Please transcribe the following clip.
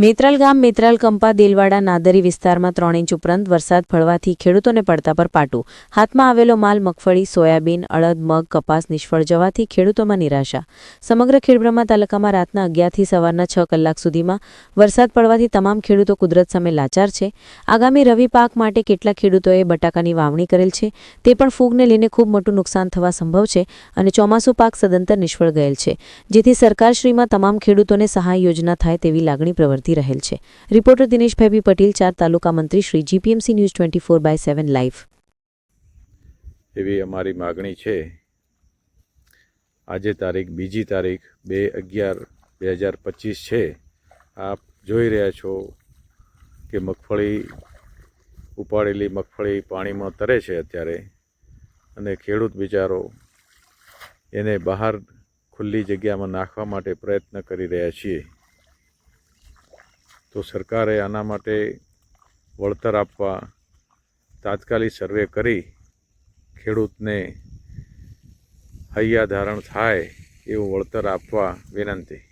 Metral ગામ, મેત્રાલ કંપા, દેલવાડા, નાદરી વિસ્તારમાં ત્રણ ઇંચ ઉપરાંત વરસાદ પડવાથી ખેડૂતોને પડતા પર પાટું. હાથમાં આવેલો માલ મગફળી, સોયાબીન, અડદ, મગ, કપાસ નિષ્ફળ જવાથી ખેડૂતોમાં નિરાશા. સમગ્ર ખેડબ્રહ્મા તાલુકામાં રાતના અગિયારથી સવારના છ કલાક સુધીમાં વરસાદ પડવાથી તમામ ખેડૂતો કુદરત સામે લાચાર છે. આગામી રવિ પાક માટે કેટલાક ખેડૂતોએ બટાકાની વાવણી કરેલ છે. તે પણ ફૂગને લઈને ખૂબ મોટું નુકસાન થવા સંભવ છે અને ચોમાસું પાક સદંતર નિષ્ફળ ગયેલ છે. જેથી સરકારશ્રીમાં તમામ ખેડૂતોને સહાય યોજના થાય તેવી લાગણી પ્રવર્તી રહેલ છે. રિપોર્ટર દિનેશભાઈ પટેલ, ચાર તાલુકા મંત્રી Shri GPMC news twenty four by seven live. એવી અમારી માગણી છે. આજે તારીખ બીજી તારીખ બે અગિયાર બે હજાર પચીસ છે. આપ જોઈ રહ્યા છો કે મગફળી ઉપાડેલી મગફળી પાણીમાં તરે છે અત્યારે અને ખેડૂત બિચારો એને બહાર ખુલ્લી જગ્યામાં નાખવા માટે પ્રયત્ન કરી રહ્યા છીએ. તો સરકારે આના માટે વળતર આપવા તાત્કાલિક સર્વે કરી ખેડૂતને હૈયા ધારણ થાય એવું વળતર આપવા વિનંતી.